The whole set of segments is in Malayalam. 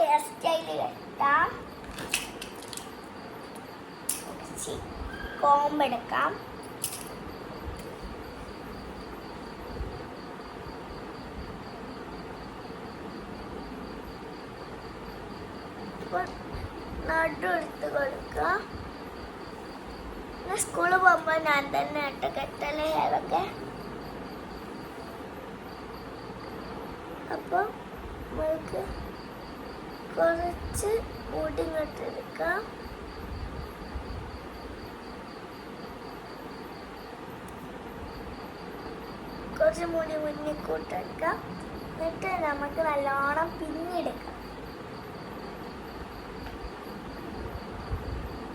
ഹെയർ സ്റ്റൈൽ കെട്ടാം കോമ്പെടുക്കാം നടു എടുത്ത് സ്കൂളിൽ പോകുമ്പോൾ ഞാൻ തന്നെ ഇട്ട് കെട്ടൽ ഹെയറൊക്കെ അപ്പം നമുക്ക് കുറച്ച് ഊട്ടി ഇങ്ങോട്ട് എടുക്കാം കുറച്ച് മുടി മുന്നിൽ കൂട്ടെടുക്കാം എന്നിട്ട് നമുക്ക് നല്ലോണം പിന്നെടുക്കാം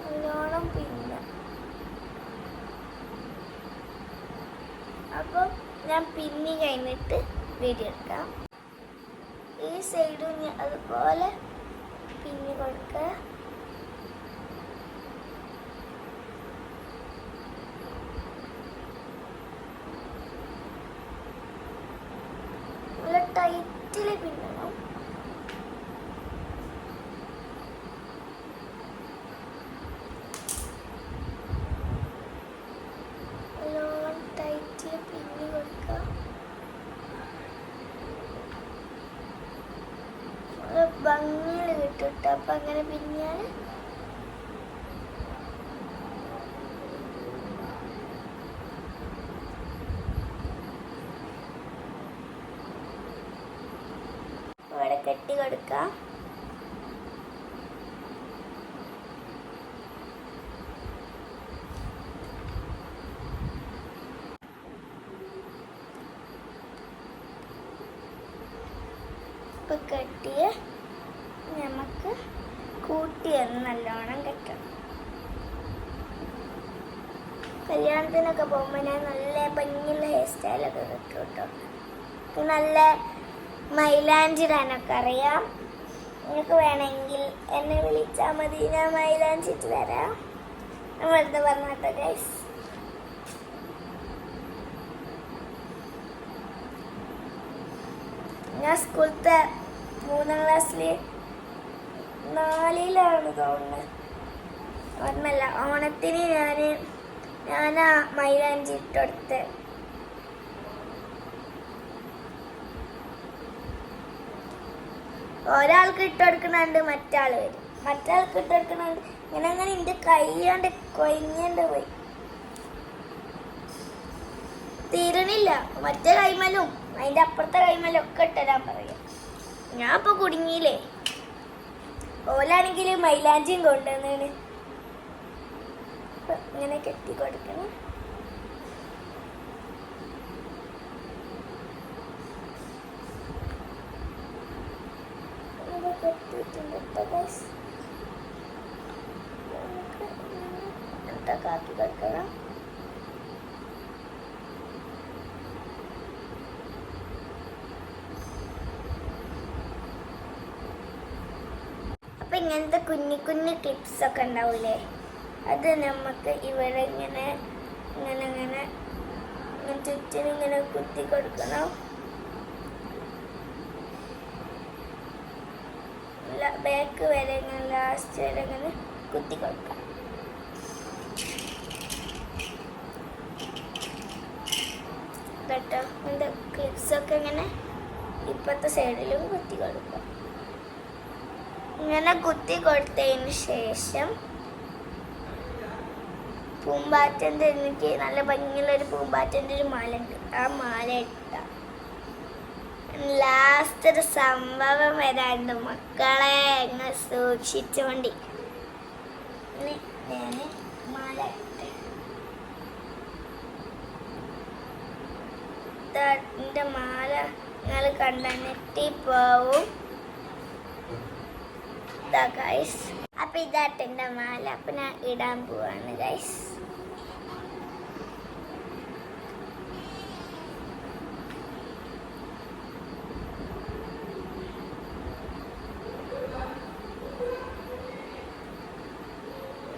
നല്ലോണം പിന്ന. അപ്പോൾ ഞാൻ പിന്നി കഴിഞ്ഞിട്ട് വീഡിയോ എടുക്കാം ഈ സൈഡും അതുപോലെ പിന്നി കൊടുക്കുക നല്ല ടൈറ്റിൽ പിന്നണം. ഭംഗിയിൽ കിട്ടും അപ്പൊ അങ്ങനെ പിന്നിയാൽ ഇവിടെ കെട്ടി കൊടുക്കുക ഇപ്പൊ കെട്ടിയ നമുക്ക് കൂട്ടി ഒന്ന് നല്ലോണം കെട്ടണം. കല്യാണത്തിനൊക്കെ പോകുമ്പോൾ ഞാൻ നല്ല ഭംഗിയുള്ള ഹെയർ സ്റ്റൈലൊക്കെ കിട്ടും കേട്ടോ നല്ല മൈലാഞ്ചി ഇടാനൊക്കെ അറിയാം നിങ്ങൾക്ക് വേണമെങ്കിൽ എന്നെ വിളിച്ചാൽ മതി. ഞാൻ മൈലാഞ്ചിട്ട് തരാം വെറുതെ പറഞ്ഞോട്ടെ ഗൈസ് ഞാൻ സ്കൂളത്തെ മൂന്നാം ക്ലാസ്സിൽ നാലിലാണ് തോന്നുന്നത് ഓർമ്മല്ല ഓണത്തിന് ഞാൻ ഞാനാ മൈലാഞ്ചി ഇട്ടെടുത്ത് ഒരാൾക്ക് ഇട്ടെടുക്കണുണ്ട് മറ്റാൾ വരും. മറ്റാൾക്ക് ഇട്ടെടുക്കണുണ്ട് ഇങ്ങനെ അങ്ങനെ എന്റെ കൈ കൊയങ്ങണ്ട് പോയി. തീരണില്ല. മറ്റേ കൈമലും അതിന്റെ അപ്പുറത്തെ കൈമലും ഒക്കെ ഇട്ടരാൻ പറയാം. ഞാൻ ഇപ്പൊ കുടുങ്ങിയില്ലേ? ഓലാണെങ്കിൽ മൈലാഞ്ചിയും കൊണ്ടുവന്നാണ്. ഇപ്പൊ ഇങ്ങനെ കെട്ടി കൊടുക്കണം ഇത് കെട്ടിയിട്ടുണ്ട് ട്ടോ നമുക്ക് ആക്കി കൊടുക്കണം അപ്പൊ ഇങ്ങനത്തെ കുഞ്ഞു കുഞ്ഞു ക്ലിപ്സ് ഒക്കെ ഉണ്ടാവൂലേ? അത് നമുക്ക് ഇവിടെ ഇങ്ങനെ ഇങ്ങനെ ഇങ്ങനെ ചുറ്റിനിങ്ങനെ കുത്തി കൊടുക്കണം. ബാക്ക് വരെ ഇങ്ങനെ ലാസ്റ്റ് വരെ ഇങ്ങനെ കുത്തി കൊടുക്കാം കേട്ടോ ക്ലിപ്സ് ഒക്കെ ഇങ്ങനെ ഇപ്പോഴത്തെ സൈഡിലും കുത്തി കൊടുക്കാം ഇങ്ങനെ കുത്തി കൊടുത്തതിന് ശേഷം പൂമ്പാറ്റന്റെ എനിക്ക് നല്ല ഭംഗിയുള്ള ഒരു പൂമ്പാറ്റന്റെ ഒരു മാല ഉണ്ട് ആ മാല ഇട്ട. ലാസ്റ്റ് സംഭവം വരാണ്ട് മക്കളെ ഇങ്ങനെ സൂക്ഷിച്ചോണ്ടി. ഞാൻ മാല നിങ്ങൾ കണ്ട നെറ്റിപ്പോവും അപ്പൊ ഇതാട്ടെ മാല. അപ്പൊ ഞാൻ ഇടാൻ പോവാണ് ഗൈസ്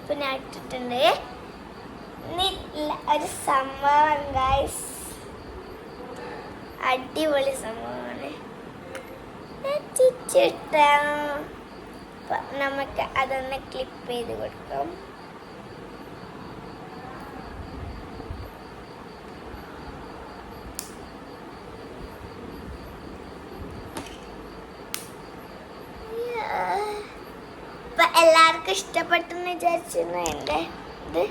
ഇപ്പൊ ഞാൻ ഇട്ടിട്ടുണ്ട് ഒരു സംഭവം ഗൈസ് അടിപൊളി സംഭവമാണ്. നമുക്ക് അതൊന്ന് ക്ലിപ്പ് ചെയ്ത് കൊടുക്കാം അപ്പൊ എല്ലാവർക്കും ഇഷ്ടപ്പെട്ടെന്ന് വിചാരിച്ചിരുന്നു എന്റെ ഇത്